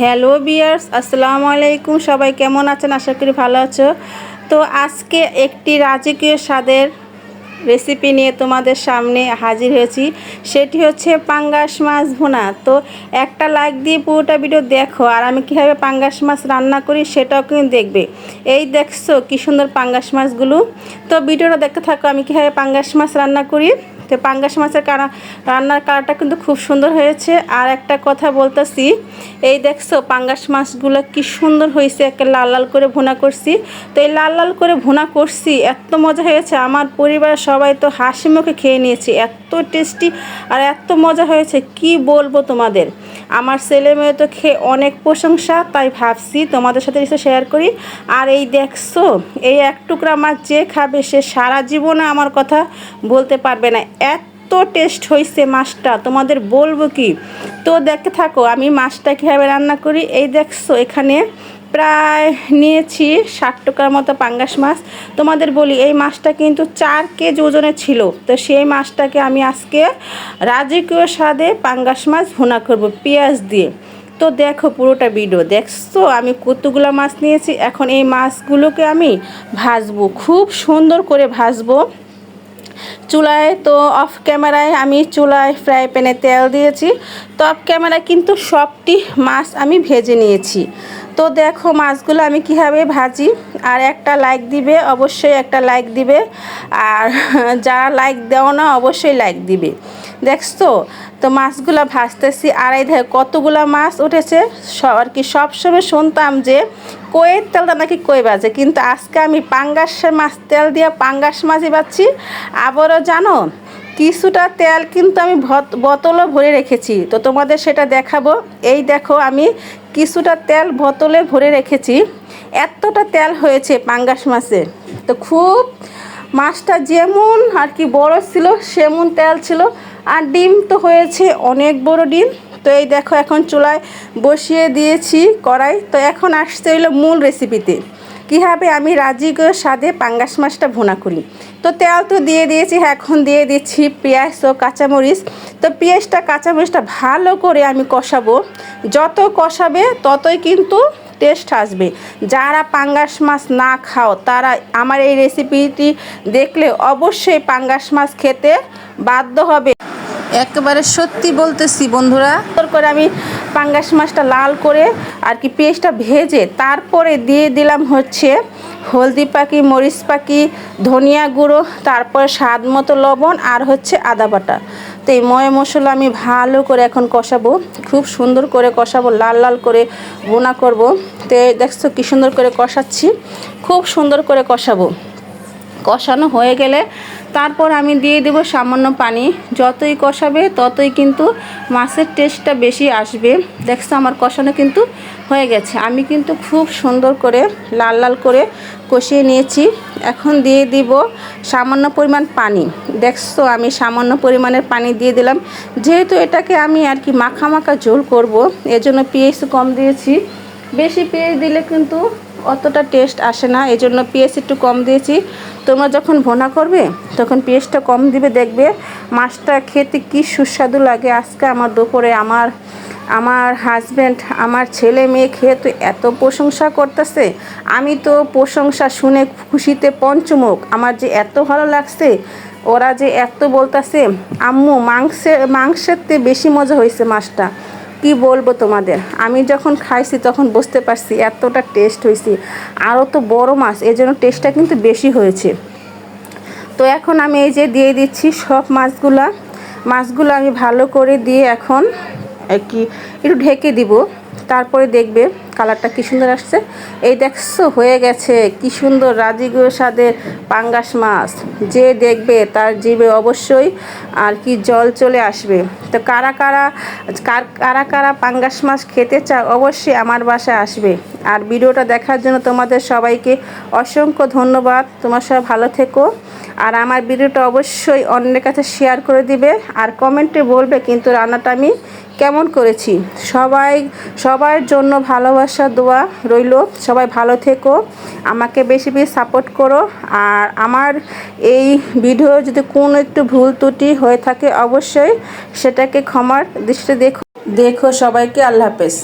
Hello বিয়ার্স, আসসালামু আলাইকুম। সবাই কেমন আছেন? আশা করি ভালো আছো। তো আজকে একটি রাজকীয় স্বাদের রেসিপি নিয়ে তোমাদের সামনে হাজির হয়েছি। সেটি হচ্ছে পাঙ্গাস মাছ ভুনা। তো একটা লাইক দিয়ে পুরোটা ভিডিও দেখো আর আমি কীভাবে পাঙ্গাস মাছ রান্না করি সেটাও কিন্তু দেখবে। এই দেখছ কী সুন্দর পাঙ্গাস মাছগুলো। তো ভিডিওটা দেখতে থাকো আমি কীভাবে পাঙ্গাস মাছ রান্না করি। তো পাঙ্গাস মাছের কারা, রান্নার কালারটা কিন্তু খুব সুন্দর হয়েছে। আর একটা কথা বলতেছি, এই দেখছ পাঙ্গাস মাছগুলো কি সুন্দর হয়েছে একটা লাল লাল করে ভুনা করছি। তো এই লাল লাল করে ভুনা করছি, এত মজা হয়েছে। আমার পরিবার সবাই তো হাসি মুখে খেয়ে নিয়েছি, এত টেস্টি আর এত মজা হয়েছে, কি বলব তোমাদের? আমার ছেলে মেয়ে তো খেয়ে অনেক প্রশংসা, তাই ভাবছি তোমাদের সাথে এসে শেয়ার করি। আর এই দেখছ, এই এক টুকরা মাছ যে খাবে সে সারা জীবনে আমার কথা বলতে পারবে না। এত টেস্ট হয়েছে মাছটা, তোমাদের বলব কি? তো দেখতে থাকো, আমি মাছটা কীভাবে রান্না করি। এই দেখছ, এখানে প্রায় নিয়েছি ষাট টাকার মতো পাঙ্গাস মাছ। তোমাদের বলি, এই মাছটা কিন্তু চার কেজি ওজনে ছিল। তো সেই মাছটাকে আমি আজকে রাজকীয় স্বাদে পাঙ্গাস মাছ ভুনা করব পেঁয়াজ দিয়ে। তো দেখো পুরোটা ভিডিও। দেখছ? আমি কতগুলো মাছ নিয়েছি। এখন এই মাছগুলোকে আমি ভাজবো। খুব সুন্দর করে ভাজবো। চুলায় তো অফ ক্যামেরায় আমি চুলায় ফ্রাই প্যানে তেল দিয়েছি। তো অফ ক্যামেরায় কিন্তু সবটি মাছ আমি ভেজে নিয়েছি। তো দেখো মাছগুলো আমি কীভাবে ভাজি, আর একটা লাইক দিবে, অবশ্যই একটা লাইক দিবে, আর যারা লাইক দেও না, অবশ্যই লাইক দিবে। দেখছ তো? তো মাছগুলো ভাজতেছি এই দেখো কতগুলো মাছ উঠেছে। আর কি সবসময় শুনতাম যে কয়ের তেলটা নাকি কই বাজে, কিন্তু আজকে আমি পাঙ্গাস মাছ, তেল দিয়ে পাঙ্গাস মাছই পাচ্ছি আবারও জানো? কিছুটা তেল কিন্তু আমি বোতলও ভরে রেখেছি। তো তোমাদের সেটা দেখাবো। এই দেখো, আমি কিছুটা তেল বোতলে ভরে রেখেছি। এতটা তেল হয়েছে পাঙ্গাস মাছের তো খুব মাছটা যেমন আর কি বড় ছিল, সেমন তেল ছিল। আর ডিম তো হয়েছে অনেক বড় ডিম। তো এই দেখো, এখন চুলায় বসিয়ে দিয়েছি কড়াই। তো এখন আসতে হইল মূল রেসিপিতে কীভাবে আমি রাজিগ স্বাদে পাঙ্গাস মাছটা ভুনা করি তো তেল তো দিয়ে দিয়েছি, এখন দিয়ে দিচ্ছি পেঁয়াজ ও কাঁচামরিচ। তো পেঁয়াজটা, কাঁচামরিচটা ভালো করে আমি কষাবো। যত কষাবে ততই কিন্তু টেস্ট আসবে। যারা পাঙ্গাস মাছ না খাও, তারা আমার এই রেসিপিটি দেখলে অবশ্যই পাঙ্গাস মাছ খেতে বাধ্য হবে। একেবারে সত্যি বলতেছি, বন্ধুরা। করে আমি পাঙ্গাস মাছটা লাল করে আর কি পেস্টটা ভেজে তারপরে দিয়ে দিলাম হচ্ছে হলদি পাখি মরিচ পাখি ধনিয়া গুঁড়ো, তারপর স্বাদ মতো লবণ আর হচ্ছে আদা বাটা। তো এই ময় মশলা আমি ভালো করে এখন কষাবো, খুব সুন্দর করে কষাবো, লাল লাল করে বোনা করব। তো দেখছ কী সুন্দর করে কষাচ্ছি, খুব সুন্দর করে কষাবো। কষানো হয়ে গেলে তারপর আমি দিয়ে দেব সামান্য পানি। যতই কষাবে, ততই কিন্তু মাছের টেস্টটা বেশি আসবে। দেখছ আমার কষানো কিন্তু হয়ে গেছে। আমি কিন্তু খুব সুন্দর করে লাল লাল করে কষিয়ে নিয়েছি। এখন দিয়ে দিব সামান্য পরিমাণ পানি। দেখছ আমি সামান্য পরিমাণের পানি দিয়ে দিলাম। যেহেতু এটাকে আমি আর কি মাখা মাখা ঝোল করব, এজন্য পেঁয়াজ কম দিয়েছি। বেশি পেঁয়াজ দিলে কিন্তু অতটা টেস্ট আসে না এই জন্য পেঁয়াজ একটু কম দিয়েছি। তোমরা যখন ভোনা করবে, তখন পেঁয়াজটা কম দিবে, দেখবে মাছটা খেতে কি সুস্বাদু লাগে। আজকে আমার দুপুরে আমার আমার হাজব্যান্ড আমার ছেলে মেয়ে খেয়ে তো এত প্রশংসা করতেছে। আমি তো প্রশংসা শুনে খুশিতে পঞ্চমুখ। আমার যে এত ভালো লাগছে, ওরা যে এত বলতেছে, আম্মু মাংসের মাংসের বেশি মজা হয়েছে মাছটা। কি বলব তোমাদের? আমি যখন খাইছি তখন বুঝতে পারছি এতটা টেস্ট হয়েছি আরও তো বড় মাছ এই জন্য টেস্টটা কিন্তু বেশি হয়েছে। তো এখন আমি এই যে দিয়ে দিচ্ছি সব মাছগুলা। মাছগুলো আমি ভালো করে দিয়ে এখন কি একটু ঢেকে দিব। তারপরে দেখবে কালারটা কী সুন্দর আসছে? এই দেখছ, হয়ে গেছে। কি সুন্দর রাজিগো স্বাদের পাঙ্গাস মাছ। যে দেখবে তার জীবে অবশ্যই আর কি জল চলে আসবে। তো কারা কারা, কার, কারা কারা পাঙ্গাস মাছ খেতে চাও অবশ্যই আমার বাসায় আসবে। আর ভিডিওটা দেখার জন্য তোমাদের সবাইকে অসংখ্য ধন্যবাদ। তোমার সবাই ভালো থেকো। আর আমার ভিডিওটা অবশ্যই অন্যের কাছে শেয়ার করে দিবে। আর কমেন্টে বলবে কিন্তু রান্নাটা আমি কেমন করেছি। সবাই, সবার জন্য ভালোবাসা, দোয়া রইল। সবাই ভালো থেকো। আমাকে বেশি বেশি সাপোর্ট করো। আর আমার এই ভিডিও যদি কোনো একটু ভুল ত্রুটি হয়ে থাকে, অবশ্যই সেটাকে ক্ষমার দৃষ্টি দেখো। দেখো সবাইকে, আল্লাহ হাফেজ।